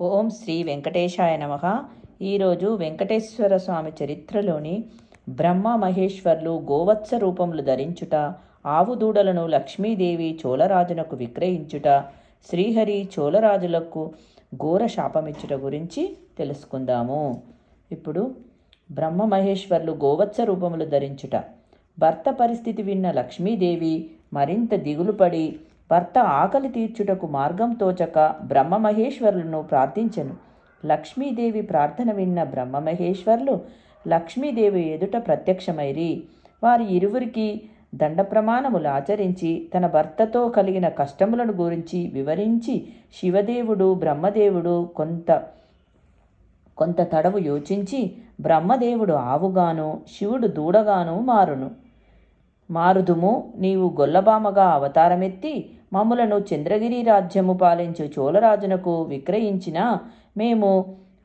ఓం శ్రీ వెంకటేశాయ నమ. ఈరోజు వెంకటేశ్వర స్వామి చరిత్రలోని బ్రహ్మ మహేశ్వర్లు గోవత్స రూపములు ధరించుట ఆవు దూడలను లక్ష్మీదేవి చోళరాజునకు విక్రయించుట శ్రీహరి చోళరాజులకు ఘోర శాపమిచ్చుట గురించి తెలుసుకుందాము. ఇప్పుడు బ్రహ్మ మహేశ్వర్లు గోవత్స రూపములు ధరించుట. భర్త పరిస్థితి విన్న లక్ష్మీదేవి మరింత దిగులుపడి భర్త ఆకలి తీర్చుటకు మార్గం తోచక బ్రహ్మమహేశ్వరులను ప్రార్థించెను. లక్ష్మీదేవి ప్రార్థన విన్న బ్రహ్మమహేశ్వర్లు లక్ష్మీదేవి ఎదుట ప్రత్యక్షమైరి. వారి ఇరువురికి దండ ప్రమాణములు ఆచరించి తన భర్తతో కలిగిన కష్టములను గురించి వివరించి శివదేవుడు బ్రహ్మదేవుడు కొంత కొంత తడవు యోచించి బ్రహ్మదేవుడు ఆవుగాను శివుడు దూడగాను మారును. మారుదుము నీవు గొల్లబామగా అవతారమెత్తి మమ్ములను చంద్రగిరి రాజ్యము పాలించు చోళరాజునకు విక్రయించిన మేము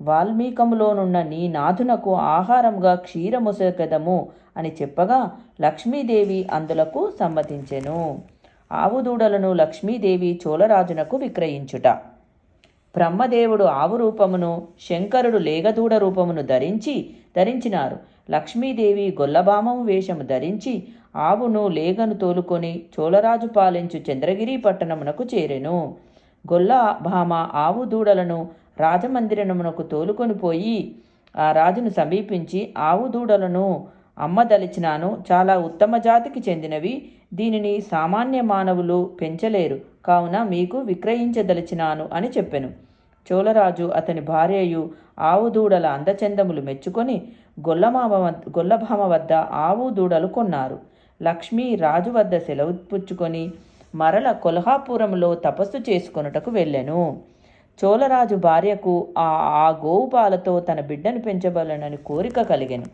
వాల్మీకములోనున్న నీ నాథునకు ఆహారంగా క్షీరముసకదము అని చెప్పగా లక్ష్మీదేవి అందులకు సమ్మతించెను. ఆవు దూడలను లక్ష్మీదేవి చోళరాజునకు విక్రయించుట. బ్రహ్మదేవుడు ఆవు రూపమును శంకరుడు లేగదూడ రూపమును ధరించి ధరించినారు. లక్ష్మీదేవి గొల్లభామము వేషము ధరించి ఆవును లేగను తోలుకొని చోళరాజు పాలించు చంద్రగిరి పట్టణమునకు చేరెను. గొల్ల భామ ఆవు దూడలను రాజమందిరమునకు తోలుకొని పోయి ఆ రాజును సమీపించి ఆవు దూడలను అమ్మదలిచినాను. చాలా ఉత్తమ జాతికి చెందినవి. దీనిని సామాన్య మానవులు పెంచలేరు. కావున మీకు విక్రయించదలిచినాను అని చెప్పెను. చోళరాజు అతని భార్యయు ఆవు దూడల అందచందములు మెచ్చుకొని గొల్లమామ గొల్లభామ వద్ద ఆవు దూడలు కొన్నారు. లక్ష్మి రాజు వద్ద సెలవు పుచ్చుకొని మరల కొల్హాపురంలో తపస్సు చేసుకొనుటకు వెళ్ళెను. చోళరాజు భార్యకు ఆ ఆ గోవుపాలతో తన బిడ్డను పెంచబలనని కోరిక కలిగెను.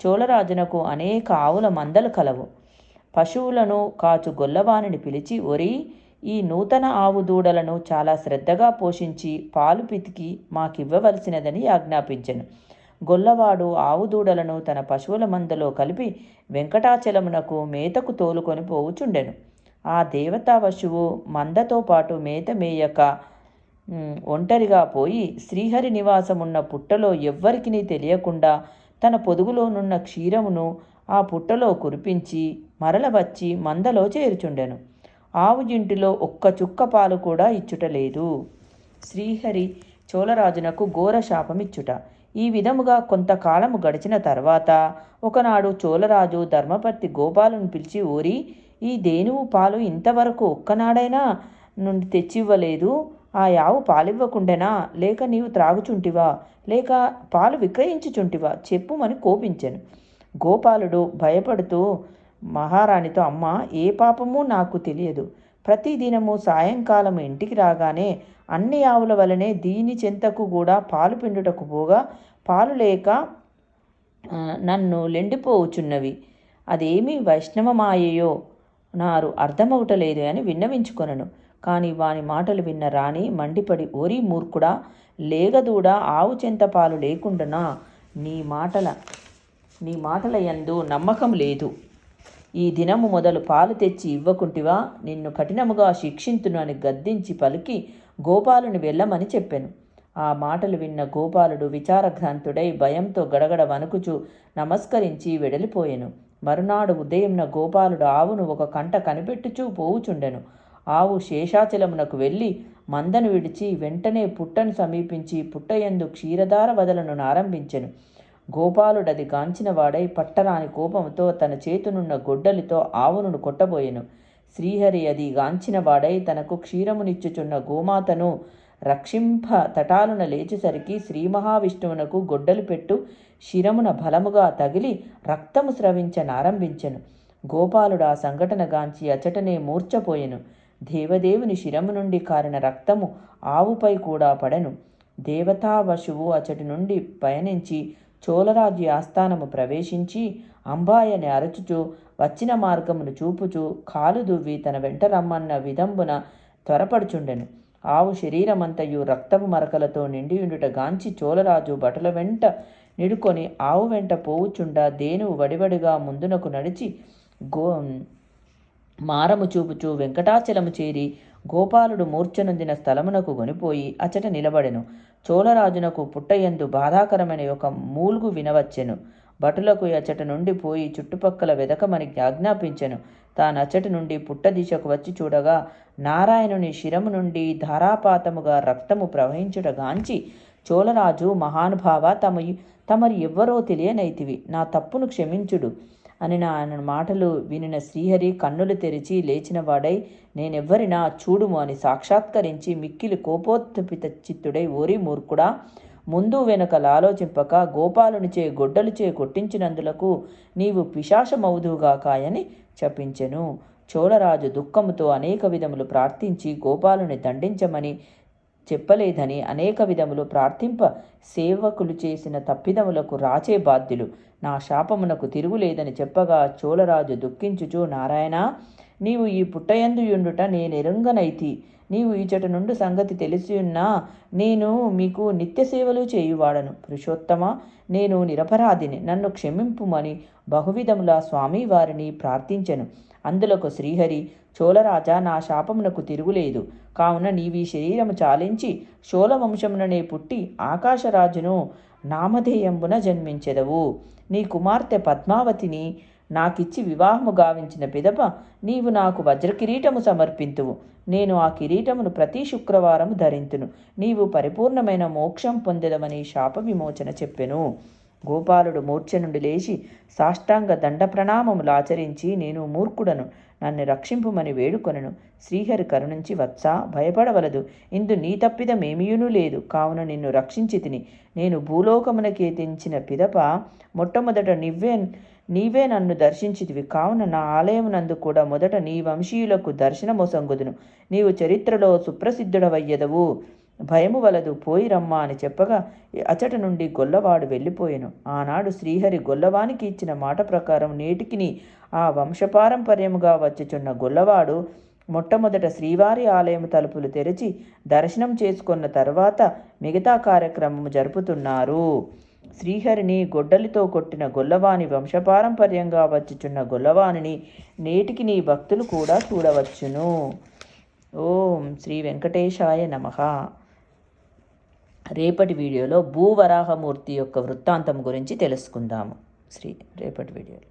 చోళరాజునకు అనేక ఆవుల మందలు కలవు. పశువులను కాచు గొల్లవానిని పిలిచి ఒరి ఈ నూతన ఆవు దూడలను చాలా శ్రద్ధగా పోషించి పాలు పితికి మాకివ్వవలసినదని ఆజ్ఞాపించను. గొల్లవాడు ఆవు దూడలను తన పశువుల మందలో కలిపి వెంకటాచలమునకు మేతకు తోలుకొని పోవుచుండెను. ఆ దేవతా పశువు మందతో పాటు మేత మేయక ఒంటరిగా పోయి శ్రీహరి నివాసమున్న పుట్టలో ఎవ్వరికినీ తెలియకుండా తన పొదుగులోనున్న క్షీరమును ఆ పుట్టలో కురిపించి మరల వచ్చి మందలో చేరుచుండెను. ఆవు ఇంటిలో ఒక్క చుక్క పాలు కూడా ఇచ్చుటలేదు శ్రీహరి చోళరాజునకు ఘోర శాపమిచ్చుట. ఈ విధముగా కొంతకాలము గడిచిన తర్వాత ఒకనాడు చోళరాజు ధర్మపర్తి గోపాలను పిలిచి ఊరి ఈ దేనువు పాలు ఇంతవరకు ఒక్కనాడైనా నుండి తెచ్చివ్వలేదు. ఆ యావు పాలివ్వకుండెనా? లేక నీవు త్రాగుచుంటివా? లేక పాలు విక్రయించుచుంటివా? చెప్పుమని కోపించెను. గోపాలుడు భయపడుతూ మహారాణితో అమ్మ ఏ పాపము నాకు తెలియదు. ప్రతిదినము సాయంకాలం ఇంటికి రాగానే అన్ని ఆవుల వలనే దీని చెంతకు కూడా పాలు పిండుటకు పోగా పాలు లేక నన్ను లెండిపోవుచున్నవి. అదేమి వైష్ణవమాయయో నారు అర్థమవుటలేదు అని విన్నవించుకొనను. కానీ వాని మాటలు విన్న రాణి మండిపడి ఓరి మూర్ఖుడా లేగదూడ ఆవు చెంత పాలు లేకుండానా? నీ మాటల నీ మాటల యందు నమ్మకం లేదు. ఈ దినము మొదలు పాలు తెచ్చి ఇవ్వకుంటివా? నిన్ను కఠినముగా శిక్షింతును అని గద్దించి పలికి గోపాలుని వెళ్ళమని చెప్పాను. ఆ మాటలు విన్న గోపాలుడు విచారఘ్రాంతుడై భయంతో గడగడ వణుకుచు నమస్కరించి వెడలిపోయెను. మరునాడు ఉదయంన గోపాలుడు ఆవును ఒక కంట కనిపెట్టుచూ పోవుచుండెను. ఆవు శేషాచలమునకు వెళ్ళి మందను విడిచి వెంటనే పుట్టను సమీపించి పుట్టయందు క్షీరధార వదలను ఆరంభించెను గోపాలుడది గాంచిన వాడై పట్టరాని కోపంతో తన చేతునున్న గొడ్డలితో ఆవును కొట్టబోయెను. శ్రీహరి అది గాంచినవాడై తనకు క్షీరమునిచ్చుచున్న గోమాతను రక్షింప తటాలున లేచేసరికి శ్రీ మహావిష్ణువునకు గొడ్డలు పెట్టు శిరమున బలముగా తగిలి రక్తము స్రవించనారంభించెను. గోపాలుడు ఆ సంఘటన గాంచి అచటనే మూర్చపోయెను దేవదేవుని శిరము నుండి కారిన రక్తము ఆవుపై కూడా పడెను. దేవతా వశువు అచటి నుండి పయనించి చోళరాజు ఆస్థానము ప్రవేశించి అంబాయని అరచుచు వచ్చిన మార్గమును చూపుచూ కాలు దువ్వి తన వెంట రమ్మన్న విధంబున త్వరపడుచుండెను. ఆవు శరీరమంతయు రక్తపు మరకలతో నిండియుండుట గాంచి చోళరాజు బటుల వెంట నిడుకొని ఆవు వెంట పోవుచుండా దేనువు వడివడిగా ముందునకు నడిచి గో మారము చూపుచూ వెంకటాచలము చేరి గోపాలుడు మూర్ఛనొందిన స్థలమునకు గొనిపోయి అచట నిలబడెను. చోళరాజునకు పుట్టయందు బాధాకరమైన ఒక మూలుగు వినవచ్చెను. భటులకు అచట నుండి పోయి చుట్టుపక్కల వెదకమని ఆజ్ఞాపించెను. అచట నుండి పుట్ట దిశకు వచ్చి చూడగా నారాయణుని శిరము నుండి ధారాపాతముగా రక్తము ప్రవహించుట గాంచి చోళరాజు మహానుభావ తమ తమరి ఎవ్వరో తెలియనైతివి. నా తప్పును క్షమించుడు. అని నా ఆయన మాటలు వినిన శ్రీహరి కన్నులు తెరిచి లేచినవాడై నేనెవ్వరినా చూడుము అని సాక్షాత్కరించి మిక్కిలి కోపోత్పిత చిత్తుడై ఓరి మూర్ఖుడా ముందు వెనుకల ఆలోచింపక గోపాలునిచే గొడ్డలుచే కొట్టించినందులకు నీవు పిశాచమవుదుగాకాయని చపించెను. చోళరాజు దుఃఖముతో అనేక విధములు ప్రార్థించి గోపాలుని దండించమని చెప్పలేదని అనేక విధములు ప్రార్థింప సేవకులు చేసిన తప్పిదములకు రాచే బాధ్యులు. నా శాపమునకు తిరుగులేదని చెప్పగా చోళరాజు దుఃఖించుచు నారాయణ నీవు ఈ పుట్టయందు యుండుట నేనెరుంగనైతి నీవు ఈచట నుండి సంగతి తెలిసియున్నా నేను మీకు నిత్య సేవలు చేయువాడను. పురుషోత్తమ నేను నిరపరాధిని. నన్ను క్షమింపుమని బహువిధముల స్వామి వారిని ప్రార్థించెను. అందులకు శ్రీహరి చోళరాజా నా శాపమునకు తిరుగులేదు. కావున నీవీ శరీరము చాలించి శోలవంశముననే పుట్టి ఆకాశరాజును నామధేయంబున జన్మించెదవు. నీ కుమార్తె పద్మావతిని నాకిచ్చి వివాహము గావించిన పిదప నీవు నాకు వజ్రకిరీటము సమర్పింతువు. నేను ఆ కిరీటమును ప్రతి శుక్రవారము ధరింతును. నీవు పరిపూర్ణమైన మోక్షం పొందెదమని శాప విమోచన చెప్పెను. గోపాలుడు మూర్ఛ నుండి లేచి సాష్టాంగ దండ ప్రణామములు ఆచరించి నేను మూర్ఖుడను. నన్ను రక్షింపుమని వేడుకొనను. శ్రీహరి కరుణించి వత్సా భయపడవలదు. ఇందు నీ తప్పిదమేమీయునూ లేదు. కావున నిన్ను రక్షించి తిని. నేను భూలోకమునకేతించిన పిదప మొట్టమొదట నివ్వే నీవే నన్ను దర్శించితివి. కావున నా ఆలయమునందు కూడా మొదట నీ వంశీయులకు దర్శనమొసంగుదును. నీవు చరిత్రలో సుప్రసిద్ధుడవయ్యదవు. భయము వలదు. పోయి రమ్మా అని చెప్పగా అచట నుండి గొల్లవాడు వెళ్ళిపోయెను. ఆనాడు శ్రీహరి గొల్లవానికి ఇచ్చిన మాట ప్రకారం నేటికిని ఆ వంశపారంపర్యముగా వచ్చుచున్న గొల్లవాడు మొట్టమొదట శ్రీవారి ఆలయం తలుపులు తెరిచి దర్శనం చేసుకున్న తర్వాత మిగతా కార్యక్రమం జరుపుతున్నారు. శ్రీహరిని గొడ్డలితో కొట్టిన గొల్లవాని వంశపారంపర్యంగా వచ్చుచున్న గొల్లవానిని నేటికి నీ భక్తులు కూడా చూడవచ్చును. ఓం శ్రీ వెంకటేశాయ నమః. రేపటి వీడియోలో భూవరాహమూర్తి యొక్క వృత్తాంతం గురించి తెలుసుకుందాము. శ్రీ రేపటి వీడియోలో.